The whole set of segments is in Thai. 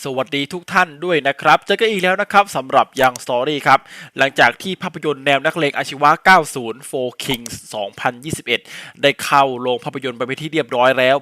สวัสดีทุกท่านด้วยนะครับ เจอกันอีกแล้วนะครับสำหรับยังสตอรี่ครับ หลังจากที่ภาพยนตร์แนวนักเลงอาชีวะ 90 Four Kings 2021 ได้เข้าโรงภาพยนตร์ไปเป็นที่เรียบร้อยแล้ว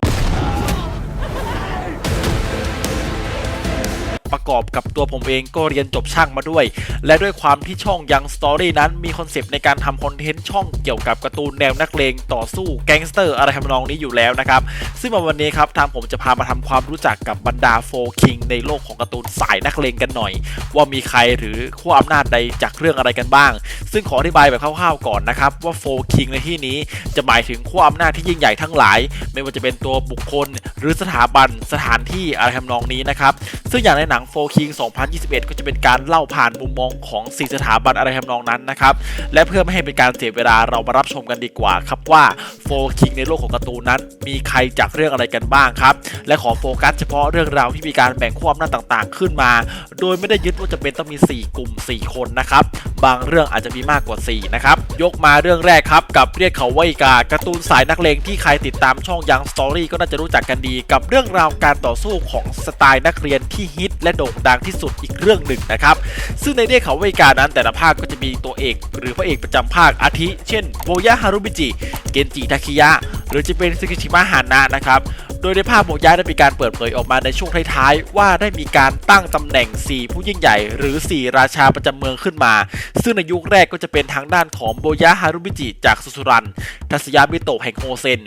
กอบกับตัวผมเองก็เรียนจบช่างมาด้วย และด้วยความที่ช่องยังสตอรี่นั้นมีคอนเซปต์ในการทำคอนเทนต์ช่องเกี่ยวกับการ์ตูนแนวนักเลงต่อสู้แก๊งสเตอร์อะไรทำนองนี้อยู่แล้วนะครับ ซึ่งวันนี้ครับทางผมจะพามาทำความรู้จักกับบรรดาโฟคิงในโลกของการ์ตูนสายนักเลงกันหน่อย ว่ามีใครหรือขั้วอำนาจใดจากเรื่องอะไรกันบ้าง ซึ่งขออธิบายแบบคร่าวๆก่อนนะครับว่าโฟคิงในที่นี้จะหมายถึงขั้วอำนาจที่ยิ่งใหญ่ทั้งหลาย ไม่ว่าจะเป็นตัวบุคคล หรือสถาบันสถานที่อะไรทำนองนี้นะครับซึ่งอย่างในหนังโฟคิง2021 ก็จะเป็นการเล่าผ่านมุมมองของสี่สถาบันอะไรทำนองนั้นนะครับ และเพื่อไม่ให้เป็นการเสียเวลาเรามารับชมกันดีกว่าครับว่าโฟคิงในโลกของการ์ตูนนั้น มีใครจากเรื่องอะไรกันบ้างครับ และขอโฟกัสเฉพาะเรื่องราวที่มีการแบ่งขั้วอำนาจต่างๆ ขึ้นมา โดยไม่ได้ยึดว่าจะเป็นต้องมี 4 กลุ่ม 4 คนนะครับ บางเรื่องอาจจะมีมากกว่า 4 นะครับ ยกมาเรื่องแรกครับ กับเรียกเขาว่าอีกาการ์ตูนสายนักเลงที่ใครติดตามช่องยังสตอรี่ก็น่าจะรู้จักกันดี กับเรื่องราวการต่อสู้ของสไตล์นักเรียนที่ฮิตและโด่งดังที่สุดอีกเรื่องหนึ่งนะครับ ซึ่งในเรียกเขาว่าอีกานั้นแต่ละภาคก็จะมีตัวเอก หรือพระเอกประจำภาคอาทิ เช่นโบยะฮารุบิจิ เกนจิทาคิยะ หรือจะเป็นซึกิชิมะฮานะนะครับ โดยในภาพโบยะได้มีการเปิดเผยออกมาในช่วงท้ายๆ ว่าได้มีการตั้งตำแหน่ง 4 ผู้ยิ่งใหญ่ หรือ 4 ราชาประจำเมืองขึ้นมา ซึ่งในยุคแรกก็จะเป็นทางด้านของโบยะฮารุบิจิจากสุสุรัน ทัศยาบิโตะแห่งโฮเซน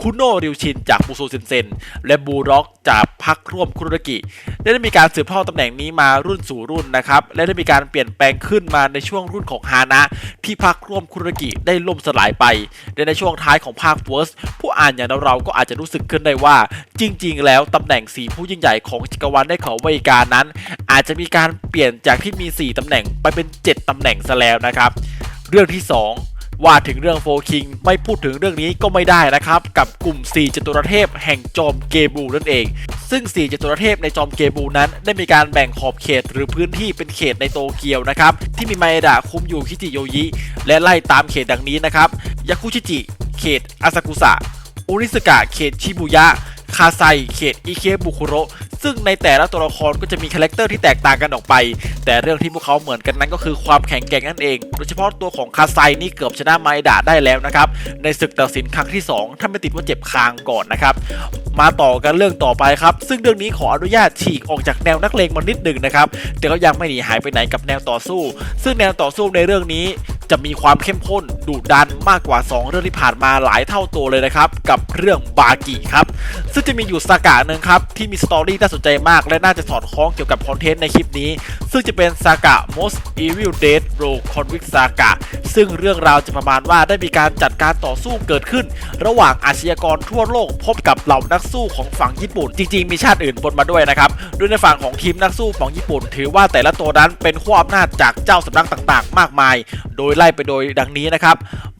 คุโนะริวชินจากบูโซเซนเซน และบูร็อกจากพักร่วมคุโรกิ ได้มีการสืบทอดตำแหน่งนี้มารุ่นสู่รุ่นนะครับ และได้มีการเปลี่ยนแปลงขึ้นมาในช่วงรุ่นของฮานะ ที่พักร่วมคุโรกิได้ล่มสลายไปและในช่วงท้ายของภาคเฟิร์สผู้อ่านอย่างเราก็อาจจะรู้สึกขึ้นได้ว่า จริง ๆ แล้วตำแหน่งสีผู้ยิ่งใหญ่ของจักรวาลได้เขาไวยการนั้น อาจจะมีการเปลี่ยนจากที่มี 4ตำแหน่งไปเป็น 7ตำแหน่งซะแล้วนะครับ เรื่องที่ 2ว่าถึงเรื่องโฟคิงไม่พูดถึงเรื่องนี้ก็ไม่ได้นะครับ กับกลุ่ม 4จตุรเทพแห่งจอมเกบูนั่นเอง ซึ่ง 4จตุรเทพในจอมเกบูนั้น ได้มีการแบ่งขอบเขตหรือพื้นที่เป็นเขตในโตเกียวนะครับ ที่มีไมเอดะคุมอยู่คิจิโยยิ และไล่ตามเขตดังนี้นะครับยากุชิจิ เขตอาซากุสะอุนิสกะ เขตชิบุยะ คาไซ เขตอิเคบุคุโระ ซึ่งในแต่ละตัวละครก็จะมีคาแรคเตอร์ที่แตกต่างกันออกไป แต่เรื่องที่พวกเขาเหมือนกันนั้นก็คือความแข็งแกร่งนั่นเอง โดยเฉพาะตัวของคาไซนี่เกือบชนะไมดะได้แล้วนะครับ ในศึกตัดสินครั้งที่ 2 ถ้าไม่ติดว่าเจ็บคางก่อนนะครับ มาต่อกันเรื่องต่อไปครับ ซึ่งเรื่องนี้ขออนุญาตฉีกออกจากแนวนักเลงมานิดหนึ่งนะครับ แต่ก็ยังไม่หนีหายไปไหนกับแนวต่อสู้ ซึ่งแนวต่อสู้ในเรื่องนี้จะมีความเข้มข้นดุดันมากกว่า 2 เรื่องที่ผ่านมาหลายเท่าตัวเลยนะครับ กับเรื่องบากิครับ ซึ่งจะมีอยู่สากะหนึ่งครับ ที่มีสตอรี่น่าสนใจมากและน่าจะสอดคล้องเกี่ยวกับคอนเทนต์ในคลิปนี้ ซึ่งจะเป็นสากะ Most Evil Dead Row Convict Saga ซึ่งเรื่องราวจะประมาณว่าได้มีการจัดการต่อสู้เกิดขึ้น ระหว่างอาชญากรทั่วโลกพบกับเหล่านักสู้ของฝั่งญี่ปุ่น จริงๆ มีชาติอื่นปนมาด้วยนะครับโดยในฝั่งของทีมนักสู้ของญี่ปุ่น ถือว่าแต่ละตัวนั้นเป็นขั้วอำนาจจากเจ้าสำนักต่างๆ มากมาย โดยไล่ไปโดยดังนี้นะครับ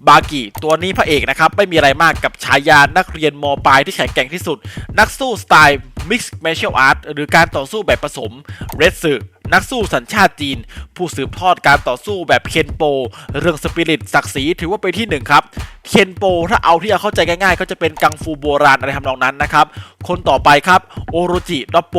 บากิตัวนี้พระเอกนะครับ ไม่มีอะไรมากกับฉายานักเรียนมปลายที่แข็งแกร่งที่สุด นักสู้สไตล์ Mixed Martial Art หรือการต่อสู้แบบผสมเรดสึนักสู้สัญชาติจีน ผู้สืบทอดการต่อสู้แบบเคนโป เรื่องสปิริตศักดิ์ศรีถือว่าเป็นที่หนึ่งครับ เคนโป ถ้าเอาที่จะเข้าใจง่ายๆ ก็จะเป็นกังฟูโบราณอะไรทำนองนั้นนะครับ คนต่อไปครับ โอโรจิดอปโป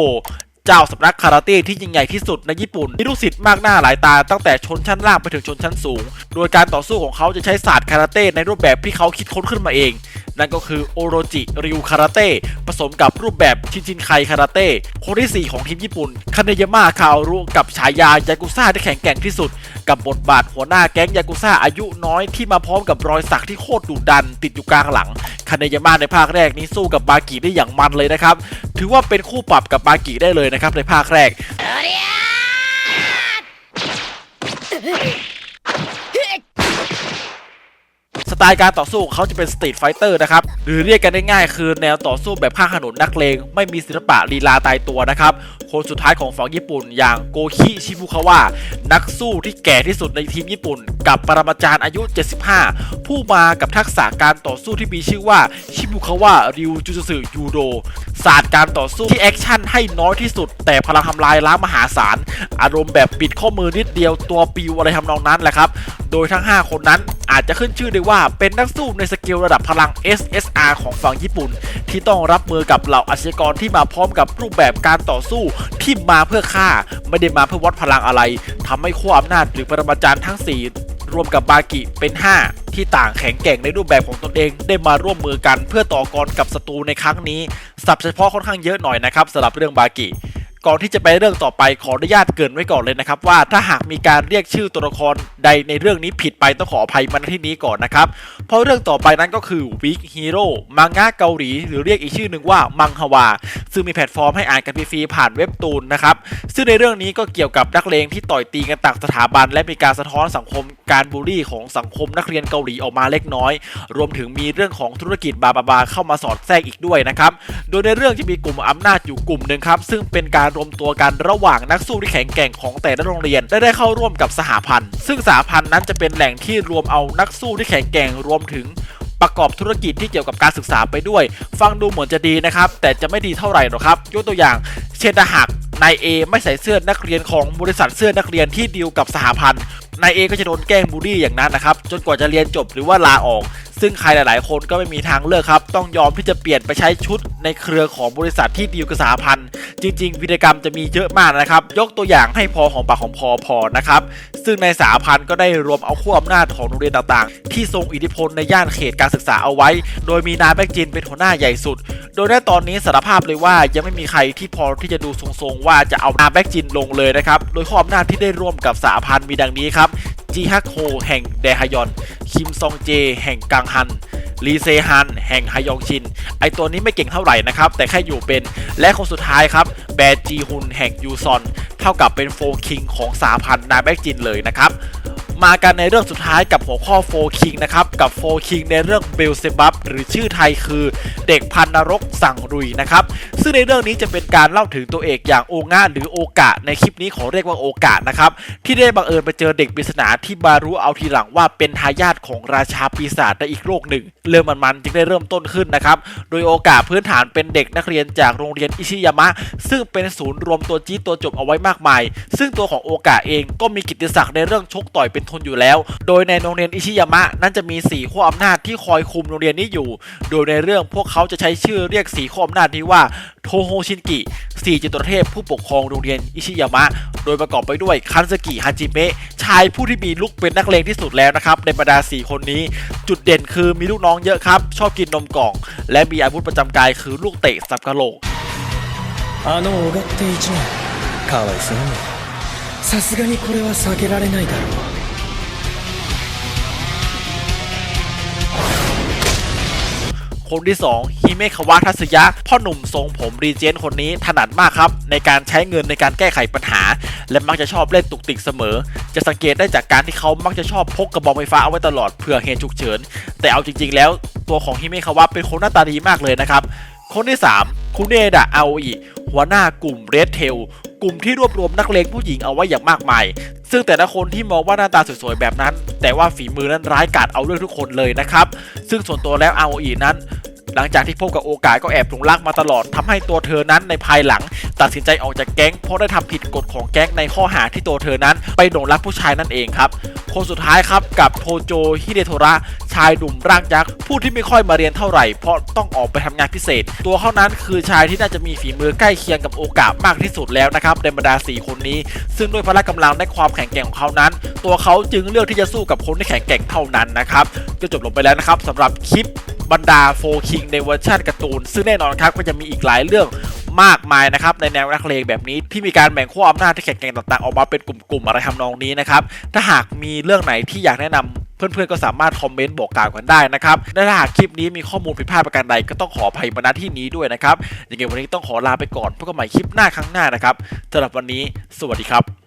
เจ้าสำนักคาราเต้ที่ยิ่งใหญ่ที่สุดในญี่ปุ่นมีลูกศิษย์มากหน้าหลายตาตั้งแต่ชนชั้นล่างไปถึงชนชั้นสูง โดยการต่อสู้ของเขาจะใช้ศาสตร์คาราเต้ในรูปแบบที่เขาคิดค้นขึ้นมาเอง นั่นก็คือโอโรจิริวคาราเต้ผสมกับรูปแบบชินชินไคคาราเต้คนที่ 4 ของทีมญี่ปุ่นคาเนยาม่าคารุกับฉายายากุซ่าที่แข็งแกร่งที่สุด กับบทบาทหัวหน้าแก๊งยากุซ่าอายุน้อยที่มาพร้อมกับรอยสักที่โคตรดุดัน ติดอยู่กลางหลังคาเนยาม่าในภาคแรกนี้สู้กับบากิได้อย่างมันเลยนะครับ ถือว่าเป็นคู่ปรับกับบากิได้เลยนะครับในภาคแรก ไตล์การต่อสู้ของเขาจะเป็นสตรีทไฟเตอร์นะครับหรือเรียกกันได้ง่ายคือแนวต่อสู้แบบข้างถนนนักเลง ไม่มีศิลปะลีลาตายตัวนะครับคนสุดท้ายของฝั่งญี่ปุ่น อย่างโกคิชิบุคาวะนักสู้ที่แก่ที่สุดในทีมญี่ปุ่น กับปรมาจารย์อายุ 75 ผู้มากับทักษะการต่อสู้ที่มีชื่อว่าชิบุคาวะริวจูสึยูโดศาสตร์การต่อสู้ที่แอคชั่นให้น้อยที่สุด แต่พลังทำลายล้างมหาศาล อารมณ์แบบปิดข้อมือนิดเดียวตัวปิวอะไรทำนองนั้นแหละครับ โดยทั้ง 5 คนนั้นอาจจะขึ้นชื่อได้ว่าเป็นนักสู้ในสเกลระดับพลัง SSR ของฝั่งญี่ปุ่น ที่ต้องรับมือกับเหล่าอาชญากรที่มาพร้อมกับรูปแบบการต่อสู้ที่มาเพื่อฆ่า ไม่ได้มาเพื่อวัดพลังอะไรทำให้ขั้วอำนาจหรือปรมาจารย์ทั้ง 4 รวมกับบากิเป็น 5 ที่ต่างแข็งแกร่งในรูปแบบของตนเอง ได้มาร่วมมือกันเพื่อต่อกรกับศัตรูในครั้งนี้สับเฉพาะค่อนข้างเยอะหน่อยนะครับสำหรับเรื่องบากิ ก่อนที่จะไปเรื่องต่อไปขออนุญาตเกินไว้ก่อนเลยนะครับ ว่าถ้าหากมีการเรียกชื่อตัวละครใดในเรื่องนี้ผิดไปต้องขออภัยมาณที่นี้ก่อนนะครับ เพราะเรื่องต่อไปนั้นก็คือ Week Hero มังงะเกาหลี หรือเรียกอีกชื่อหนึ่งว่ามังฮวา ซึ่งมีแพลตฟอร์มให้อ่านกันฟรีๆผ่านเว็บตูนนะครับ ซึ่งในเรื่องนี้ก็เกี่ยวกับนักเลงที่ต่อยตีกันต่างสถาบัน และมีการสะท้อนสังคมการบูลลี่ของสังคมนักเรียนเกาหลีออกมาเล็กน้อย รวมถึงมีเรื่องของธุรกิจบาบาบาเข้ามาสอดแทรกอีกด้วยนะครับ โดยในเรื่องจะมีกลุ่มอำนาจอยู่กลุ่มหนึ่งครับซึ่งเป็นการรวมตัวกันระหว่างนักสู้ที่แข็งแกร่งของแต่ละโรงเรียนได้ได้เข้าร่วมกับสหพันธ์ ซึ่งสหพันธ์นั้นจะเป็นแหล่งที่รวมเอานักสู้ที่แข็งแกร่งรวมถึงประกอบธุรกิจที่เกี่ยวกับการศึกษาไปด้วย ฟังดูเหมือนจะดีนะครับ แต่จะไม่ดีเท่าไหร่หรอกครับ ยกตัวอย่าง เช่นถ้าหากนายเอไม่ใส่เสื้อนักเรียนของบริษัทเสื้อนักเรียนที่ดีลกับสหพันธ์นายเอก็จะโดนแกล้งบูลลี่อย่างนั้นนะครับ จนกว่าจะเรียนจบหรือว่าลาออก ซึ่งใครหลาย ๆ คนก็ไม่มีทางเลือกครับ ต้องยอมที่จะเปลี่ยนไปใช้ชุดในเครือของบริษัทที่ดีลกับสหพันธ์ จริง ๆ วิธีกรรมจะมีเยอะมากนะครับ ยกตัวอย่างให้พอของปากของพอพอนะครับ ซึ่งในสหพันธ์ก็ได้รวมเอาขั้วอำนาจของโรงเรียนต่าง ๆ ที่ทรงอิทธิพลในย่านเขตการศึกษาเอาไว้ โดยมีนายแบกจินเป็นหัวหน้าใหญ่สุด โดยในตอนนี้สารภาพเลยว่ายังไม่มีใครที่พอที่จะดูทรง ๆ ว่าจะเอานาแบกจินลงเลยนะครับ โดยข้ออำนาจที่ได้ร่วมกับสหพันธ์มีดังนี้ครับ จีฮักโฮแห่งแดฮยอน คิมซองเจ แห่งกังฮันลีเซฮันแห่งฮยองชิน ไอตัวนี้ไม่เก่งเท่าไหร่นะครับ แต่แค่อยู่เป็นและคนสุดท้ายครับ แบจีฮุนแห่งยูซอน เท่ากับเป็นโฟคิงของสาพันนาแบ็กจินเลยนะครับ มากันในเรื่องสุดท้ายกับหัวข้อโฟคิงนะครับ กับโฟคิงในเรื่องเบลเซบับหรือชื่อไทยคือเด็กพันนรกสั่งรุยนะครับ ซึ่งในเรื่องนี้จะเป็นการเล่าถึงตัวเอกอย่างโองะหรือโอกะในคลิปนี้ขอเรียกว่าโอกะนะครับ ที่ได้บังเอิญไปเจอเด็กปริศนาที่มารู้เอาทีหลังว่าเป็นทายาทของราชาปีศาจในอีกโลกหนึ่ง เรื่องมันๆจึงได้เริ่มต้นขึ้นนะครับ โดยโอกะพื้นฐานเป็นเด็กนักเรียนจากโรงเรียนอิชิยามะ ซึ่งเป็นศูนย์รวมตัวจี๊ดตัวจบเอาไว้มากมาย ซึ่งตัวของโอกะเองก็มีกิตติศักดิ์ในเรื่องชกต่อยเป็นทนอยู่แล้ว โดยในโรงเรียนอิชิยามะนั้นจะมี4ขั้วอำนาจที่คอยคุมโรงเรียนนี้อยู่ โดยในเรื่องพวกเขาจะใช้ชื่อเรียก4ขั้วอำนาจนี้ว่าโทโฮชินกิสี่จิตรเทพผู้ปกครองโรงเรียนอิชิยามะ โดยประกอบไปด้วยคันสกิฮาจิเมะชายผู้ที่มีลูกเป็นนักเลงที่สุดแล้วนะครับในบรรดา 4 คนนี้ จุดเด่นคือมีลูกน้องเยอะครับ ชอบกินนมกล่อง และมีอาวุธประจำกายคือลูกเตะสับกะโหลก あの小勝手一年かわいそうにさすがにこれは避けられないだろう คนที่ 2 ฮิเมะคาวะทัสยะ พ่อหนุ่มทรงผมรีเจนคนนี้ถนัดมากครับ ในการใช้เงินในการแก้ไขปัญหา และมักจะชอบเล่นตุกติกเสมอ จะสังเกตได้จากการที่เขามักจะชอบพกกระบอกไฟฟ้าเอาไว้ตลอดเผื่อเหตุฉุกเฉิน แต่เอาจริง ๆ แล้วตัวของฮิเมะคาวะเป็นคนหน้าตาดีมากเลยนะครับคนที่ 3 คุเนดะอาโออิหัวหน้ากลุ่มเรดเทล กลุ่มที่รวบรวมนักเลงผู้หญิงเอาไว้อย่างมากมาย ซึ่งแต่ละคนที่มองว่าหน้าตาสวยๆแบบนั้น แต่ว่าฝีมือนั้นร้ายกาจเอาเรื่องทุกคนเลยนะครับ ซึ่งส่วนตัวแล้วอาโออินั้น หลังจากที่พบกับโอกาสก็แอบหลงรักมาตลอดทำให้ตัวเธอนั้นในภายหลัง ตัดสินใจออกจากแก๊งเพราะได้ทำผิดกฎของแก๊งในข้อหาที่ตัวเธอนั้น ไปหลงรักผู้ชายนั่นเองครับคนสุดท้ายครับกับโทโจฮิเดโทระชายหนุ่มร่างยักษ์ผู้ที่ไม่ค่อยมาเรียนเท่าไหร่ เพราะต้องออกไปทำงานพิเศษ ตัวเขานั้นคือชายที่น่าจะมีฝีมือใกล้เคียงกับโอกาสมากที่สุดแล้วนะครับในบรรดาสี่คนนี้ ซึ่งด้วยพละกำลังและความแข็งแกร่งของเขานั้น ตัวเขาจึงเลือกที่จะสู้กับคนที่แข็งแกร่งเท่านั้นนะครับก็จบลงไปแล้วนะครับสำหรับคลิป บรรดาโฟคิงในเวอร์ชันการ์ตูน ซึ่งแน่นอนครับก็จะมีอีกหลายเรื่องมากมายนะครับในแนวนักเลงแบบนี้ที่มีการแบ่งขั้วอำนาจที่แข็งแกร่งต่างๆ ออกมาเป็นกลุ่มๆอะไรทำนองนี้นะครับถ้าหากมีเรื่องไหนที่อยากแนะนำเพื่อนๆ ก็สามารถคอมเมนต์บอกกล่าวกันได้นะครับ และถ้าหากคลิปนี้มีข้อมูลผิดพลาดประการใดก็ต้องขออภัยมาณที่นี้ด้วยนะครับยังไงวันนี้ต้องขอลาไปก่อนพบกันใหม่คลิปหน้าครั้งหน้านะครับสำหรับวันนี้ สวัสดีครับ